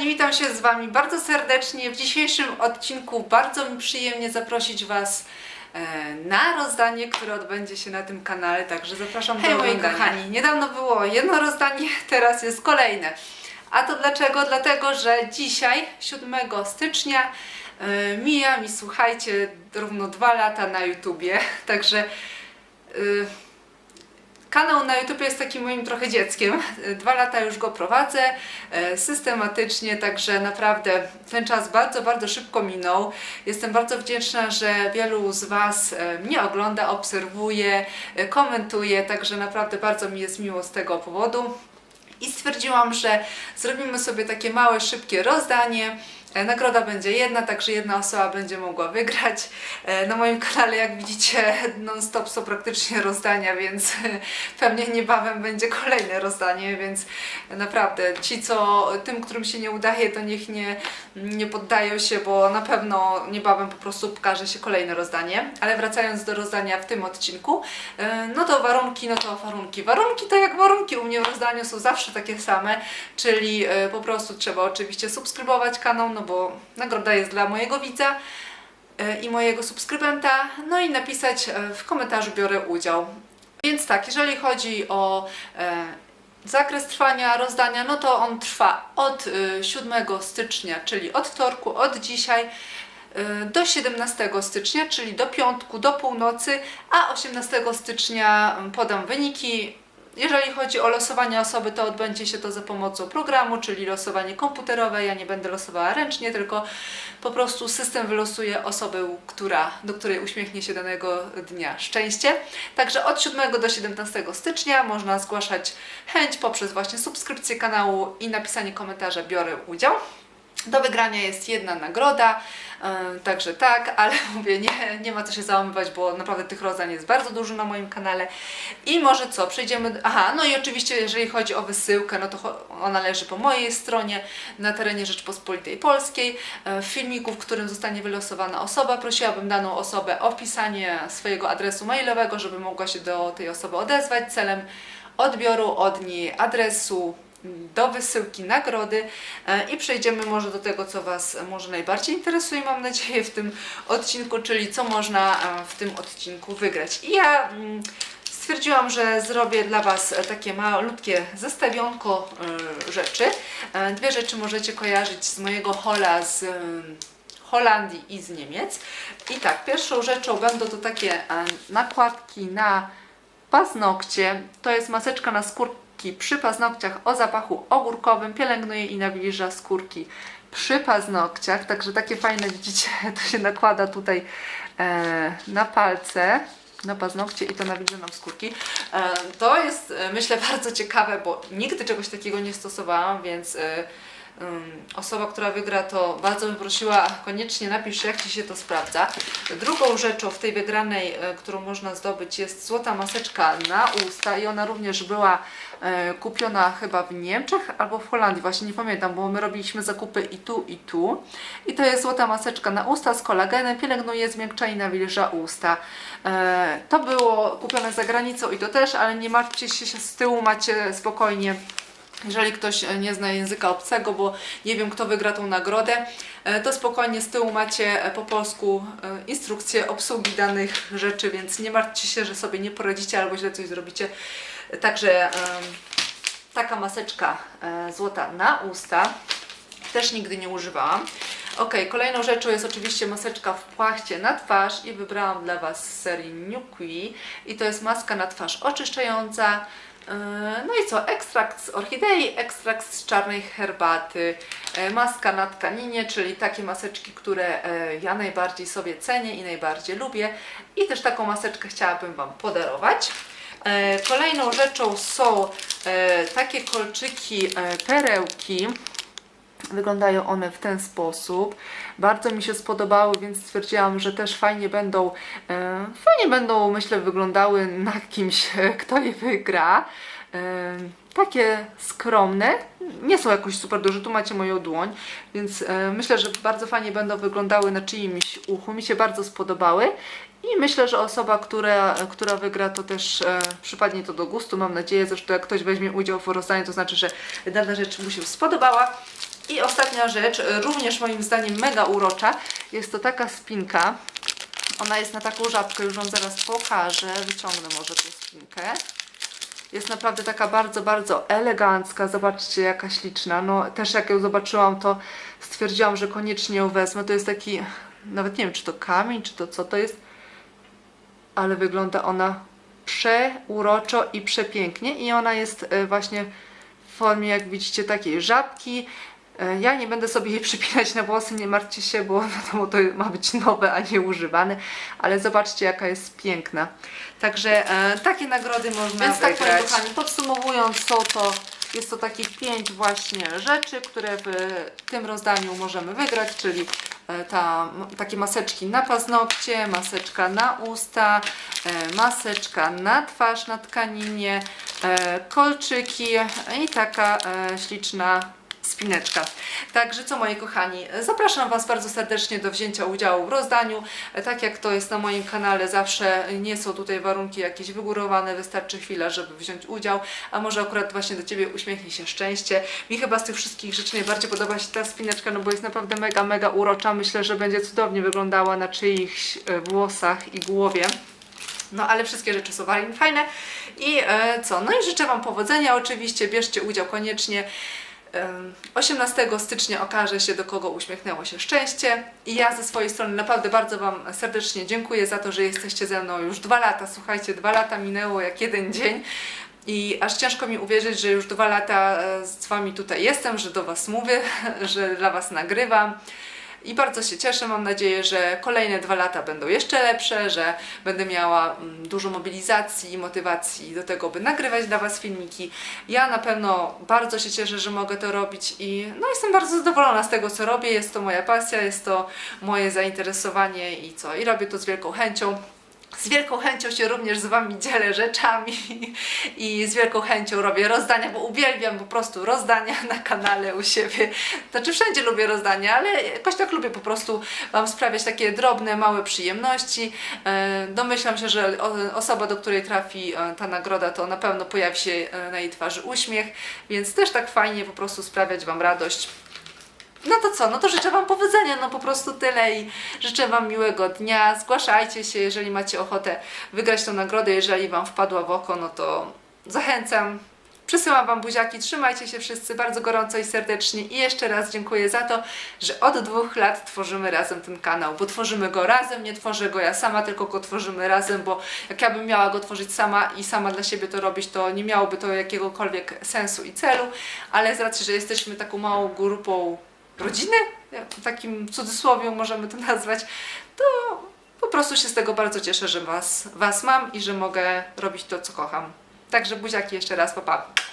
kochani, witam się z Wami bardzo serdecznie. W dzisiejszym odcinku bardzo mi przyjemnie zaprosić Was e, na rozdanie, które odbędzie się na tym kanale, także zapraszam Hej, do moi oglądania. kochani. niedawno było jedno rozdanie, teraz jest kolejne. A to dlaczego? Dlatego, że dzisiaj, 7 stycznia, e, mija mi, słuchajcie, równo dwa lata na YouTubie, także... e, Kanał na YouTube jest takim moim trochę dzieckiem. Dwa lata już go prowadzę e, systematycznie, także naprawdę ten czas bardzo, bardzo szybko minął. Jestem bardzo wdzięczna, że wielu z Was e, mnie ogląda, obserwuje, e, komentuje, także naprawdę bardzo mi jest miło z tego powodu. I stwierdziłam, że zrobimy sobie takie małe, szybkie rozdanie. E, Nagroda będzie jedna, także jedna osoba będzie mogła wygrać. E, Na moim kanale, jak widzicie, non-stop są praktycznie rozdania, więc pewnie niebawem będzie kolejne rozdanie, więc naprawdę ci, co tym, którym się nie udaje, to niech nie, nie poddają się, bo na pewno niebawem po prostu pokaże się kolejne rozdanie. Ale wracając do rozdania w tym odcinku, e, no to warunki, no to warunki. Warunki to jak warunki u mnie w rozdaniu są zawsze takie same, czyli po prostu trzeba oczywiście subskrybować kanał, no bo nagroda jest dla mojego widza e, i mojego subskrybenta, no i napisać e, w komentarzu biorę udział. Więc tak, jeżeli chodzi o e, zakres trwania rozdania, no to on trwa od e, 7 stycznia, czyli od wtorku, od dzisiaj do 17 stycznia, czyli do piątku, do północy, a 18 stycznia podam wyniki. Jeżeli chodzi o losowanie osoby, to odbędzie się to za pomocą programu, czyli losowanie komputerowe. Ja nie będę losowała ręcznie, tylko po prostu system wylosuje osobę, która, do której uśmiechnie się danego dnia szczęście. Także od 7 do 17 stycznia można zgłaszać chęć poprzez właśnie subskrypcję kanału i napisanie komentarza biorę udział. Do wygrania jest jedna nagroda, yy, także tak, ale mówię, nie, nie ma co się załamywać, bo naprawdę tych rozdań jest bardzo dużo na moim kanale. I może co, przejdziemy. Aha, no i oczywiście, jeżeli chodzi o wysyłkę, no to ona leży po mojej stronie na terenie Rzeczpospolitej Polskiej. E, W filmiku, w którym zostanie wylosowana osoba, prosiłabym daną osobę o wpisanie swojego adresu mailowego, żeby mogła się do tej osoby odezwać celem odbioru od niej adresu do wysyłki nagrody E, i przejdziemy może do tego, co Was może najbardziej interesuje, mam nadzieję, w tym odcinku, czyli co można e, w tym odcinku wygrać. I ja mm, stwierdziłam, że zrobię dla Was takie malutkie zestawionko e, rzeczy. Dwie rzeczy możecie kojarzyć z mojego hola z Holandii i z Niemiec. I tak, pierwszą rzeczą będą to takie nakładki na paznokcie. To jest maseczka na skórki przy paznokciach o zapachu ogórkowym. Pielęgnuje i nawilża skórki przy paznokciach. Także takie fajne, widzicie, to się nakłada tutaj e, na palce. Na paznokcie i to nawilża nam skórki. E, to jest, e, myślę, bardzo ciekawe, bo nigdy czegoś takiego nie stosowałam, więc e, osoba, która wygra, to bardzo bym prosiła, koniecznie napisz, jak Ci się to sprawdza. Drugą rzeczą w tej wygranej, e, którą można zdobyć, jest złota maseczka na usta i ona również była e, kupiona chyba w Niemczech albo w Holandii, właśnie nie pamiętam, bo my robiliśmy zakupy i tu, i tu. I to jest złota maseczka na usta z kolagenem, pielęgnuje, zmiękcza i nawilża usta. E, to było kupione za granicą i to też, ale nie martwcie się, z tyłu macie spokojnie jeżeli ktoś e, nie zna języka obcego, bo nie wiem, kto wygra tą nagrodę, e, to spokojnie z tyłu macie e, po polsku instrukcję obsługi danych rzeczy, więc nie martwcie się, że sobie nie poradzicie albo źle coś zrobicie. Także taka maseczka złota na usta. Też nigdy nie używałam. Ok, kolejną rzeczą jest oczywiście maseczka w płachcie na twarz i wybrałam dla Was z serii Nukui i to jest maska na twarz oczyszczająca. Yy, No i co? Ekstrakt z orchidei, ekstrakt z czarnej herbaty, e, maska na tkaninie, czyli takie maseczki, które e, ja najbardziej sobie cenię i najbardziej lubię. I też taką maseczkę chciałabym Wam podarować. E, Kolejną rzeczą są e, takie kolczyki, e, perełki. Wyglądają one w ten sposób. Bardzo mi się spodobały, więc stwierdziłam, że też fajnie będą, e, fajnie będą, myślę, wyglądały na kimś, kto je wygra. E, takie skromne, nie są jakoś super duże, tu macie moją dłoń, więc e, myślę, że bardzo fajnie będą wyglądały na czyimś uchu. Mi się bardzo spodobały i myślę, że osoba, która, która wygra, to też e, przypadnie to do gustu. Mam nadzieję, zresztą jak ktoś weźmie udział w rozdaniu, to znaczy, że dana rzecz mu się spodobała. I ostatnia rzecz, y, również moim zdaniem mega urocza, jest to taka spinka. Ona jest na taką żabkę, już Wam zaraz pokażę. Wyciągnę może tą spinkę. Jest naprawdę taka bardzo, bardzo elegancka. Zobaczcie, jaka śliczna. No, też jak ją zobaczyłam, to stwierdziłam, że koniecznie ją wezmę. To jest taki, nawet nie wiem, czy to kamień, czy to co to jest, ale wygląda ona przeuroczo i przepięknie. I ona jest e, właśnie w formie, jak widzicie, takiej żabki. E, Ja nie będę sobie jej przypinać na włosy, nie martwcie się, bo wiadomo, to ma być nowe, a nie używane. Ale zobaczcie, jaka jest piękna. Także e, takie nagrody można Więc tak, wygrać. moi kochani, podsumowując, są to, jest to takich pięć właśnie rzeczy, które w tym rozdaniu możemy wygrać, czyli e, ta, takie maseczki na paznokcie, maseczka na usta, e, maseczka na twarz, na tkaninie, kolczyki i taka śliczna spineczka. Także co moi kochani, zapraszam Was bardzo serdecznie do wzięcia udziału w rozdaniu. Tak jak to jest na moim kanale, zawsze nie są tutaj warunki jakieś wygórowane, wystarczy chwila, żeby wziąć udział, a może akurat właśnie do Ciebie uśmiechnie się szczęście. Mi chyba z tych wszystkich rzeczy najbardziej podoba się ta spineczka, no bo jest naprawdę mega, mega urocza. Myślę, że będzie cudownie wyglądała na czyichś e, włosach i głowie. No ale wszystkie rzeczy są fajne. I e, co? No i życzę Wam powodzenia oczywiście, bierzcie udział koniecznie. Em, 18 stycznia okaże się, do kogo uśmiechnęło się szczęście. I ja ze swojej strony naprawdę bardzo Wam serdecznie dziękuję za to, że jesteście ze mną już dwa lata. Słuchajcie, dwa lata minęło jak jeden dzień. I aż ciężko mi uwierzyć, że już dwa lata e, z Wami tutaj jestem, że do Was mówię, że dla Was nagrywam. I bardzo się cieszę, mam nadzieję, że kolejne dwa lata będą jeszcze lepsze, że będę miała mm, dużo mobilizacji i motywacji do tego, by nagrywać dla Was filmiki. Ja na pewno bardzo się cieszę, że mogę to robić i no, jestem bardzo zadowolona z tego, co robię. Jest to moja pasja, jest to moje zainteresowanie i co? I robię to z wielką chęcią. Z wielką chęcią się również z Wami dzielę rzeczami i z wielką chęcią robię rozdania, bo uwielbiam po prostu rozdania na kanale u siebie. Znaczy wszędzie lubię rozdania, ale jakoś tak lubię po prostu Wam sprawiać takie drobne, małe przyjemności. E, Domyślam się, że osoba, do której trafi e, ta nagroda, to na pewno pojawi się e, na jej twarzy uśmiech, więc też tak fajnie po prostu sprawiać Wam radość. No to co, no to życzę Wam powodzenia, no po prostu tyle i życzę Wam miłego dnia. Zgłaszajcie się, jeżeli macie ochotę wygrać tą nagrodę, jeżeli Wam wpadła w oko, no to zachęcam. Przysyłam Wam buziaki, trzymajcie się wszyscy bardzo gorąco i serdecznie. I jeszcze raz dziękuję za to, że od dwóch lat tworzymy razem ten kanał, bo tworzymy go razem, nie tworzę go ja sama, tylko go tworzymy razem, bo jak ja bym miała go tworzyć sama i sama dla siebie to robić, to nie miałoby to jakiegokolwiek sensu i celu, ale z racji, że jesteśmy taką małą grupą rodziny, takim cudzysłowie możemy to nazwać, to po prostu się z tego bardzo cieszę, że was, was mam i że mogę robić to, co kocham. Także buziaki jeszcze raz, papa. Pa.